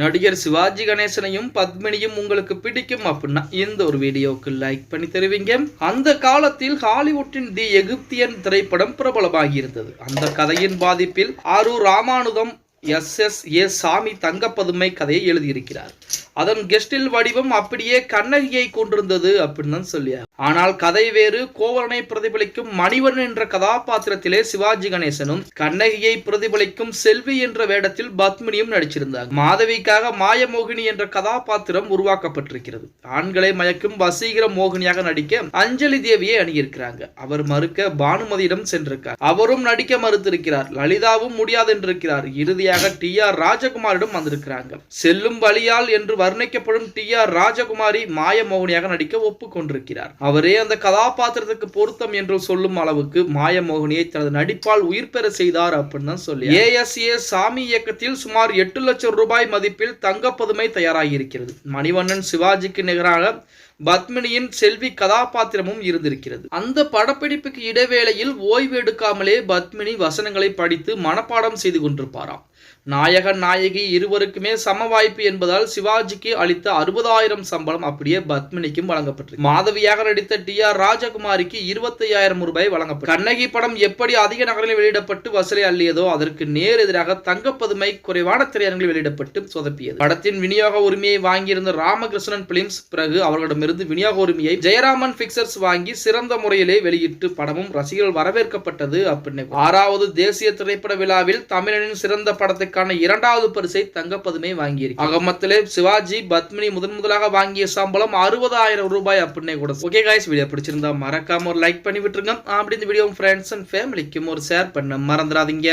நடிகர் சிவாஜி கணேசனையும் பத்மினியும் உங்களுக்கு பிடிக்கும் அப்படின்னா இந்த ஒரு வீடியோவுக்கு லைக் பண்ணி தருவீங்க. அந்த காலத்தில் ஹாலிவுட்டின் தி எகிப்தியன் திரைப்படம் பிரபலமாகி இருந்தது அந்த கதையின் பாதிப்பில் Arur Ramanutham S S A Sami Thangappathumai கதையை எழுதியிருக்கிறார். அதன் கெஸ்டில் வடிவம் அப்படியே கண்ணகியை கொண்டிருந்தது அப்படின்னு தான் சொல்லியார் ஆனால் கதை வேறு கோவலனை பிரதிபலிக்கும் மணிவன் என்ற கதாபாத்திரத்திலே சிவாஜி கணேசனும் கண்ணகியை பிரதிபலிக்கும் செல்வி என்ற வேடத்தில் பத்மினியும் நடிச்சிருந்தார். மாதவிக்காக மாயமோகினி என்ற கதாபாத்திரம் உருவாக்கப்பட்டிருக்கிறது. ஆண்களை மயக்கும் வசீகர மோகினியாக நடிக்க அஞ்சலி தேவியை அணியிருக்கிறாங்க. அவர் மறுக்க பானுமதியிடம் சென்றிருக்கார். அவரும் நடிக்க மறுத்திருக்கிறார். லலிதாவும் முடியாது என்றிருக்கிறார். இறுதியாக டி ஆர் ராஜகுமாரிடம் வந்திருக்கிறாங்க. செல்லும் வழியால் என்று வர்ணிக்கப்படும் டி ஆர் ராஜகுமாரி மாயமோகனியாக நடிக்க ஒப்புக்கொண்டிருக்கிறார். அவரே அந்த கதாபாத்திரத்துக்கு பொருத்தம் என்று சொல்லும் அளவுக்கு மாயமோகினியை தனது நடிப்பால் உயிர் பெற செய்தார் அப்படின்னு தான் சொல்லி. ஏஎஸ்ஏ சாமி இயக்கத்தில் சுமார் எட்டு லட்சம் ரூபாய் மதிப்பில் தங்கப்பதுமை தயாராகி இருக்கிறது மணிவண்ணன் சிவாஜிக்கு நிகராக பத்மினியின் செல்வி கதாபாத்திரமும் இருந்திருக்கிறது. அந்த படப்பிடிப்புக்கு இடைவேளையில் ஓய்வு எடுக்காமலே பத்மினி வசனங்களை படித்து மனப்பாடம் செய்து கொண்டிருப்பாராம். நாயகன் நாயகி இருவருக்குமே சம வாய்ப்பு என்பதால் சிவாஜிக்கு அளித்த அறுபதாயிரம் சம்பளம் அப்படியே பத்மினிக்கும் வழங்கப்பட்டது மாதவியாக நடித்த டி ஆர் ராஜகுமாரிக்கு இருபத்தையாயிரம் ரூபாய் வழங்கப்பட்டது கண்ணகி படம் எப்படி அதிக நகரில் வெளியிடப்பட்டு வசூலை அள்ளியதோ அதற்கு நேர் எதிராக தங்கப்பதுமை குறைவான திரையரங்கில் வெளியிடப்பட்டு சொதப்பியது. படத்தின் விநியோக உரிமையை வாங்கியிருந்த ராமகிருஷ்ணன் பிலிம்ஸ் பிறகு அவர்களிடமிருந்து விநியோக உரிமையை ஜெயராமன் பிக்சர்ஸ் வாங்கி சிறந்த முறையிலே வெளியிட்டு படமும் ரசிகர்கள் வரவேற்கப்பட்டது அப்படின்னு ஆறாவது தேசிய திரைப்பட விழாவில் தமிழனின் சிறந்த படம் படத்துக்கான இரண்டாவது பரிசை தங்கப்பதுமை வாங்கியிருக்கு. அகமத்திலே சிவாஜி பத்மினி முதன் முதலாக வாங்கிய சம்பளம் அறுபதாயிரம் ரூபாய் அப்படின்னே கூட ஓகே காய்ஸ் வீடியோ பிடிச்சிருந்தா மறக்காம ஒரு லைக் பண்ணி விட்டுருங்க. அப்படி இந்த வீடியோ ஃப்ரெண்ட்ஸ் அண்ட் ஃபேமிலிக்கும் ஒரு ஷேர் பண்ண மறந்துடாதீங்க.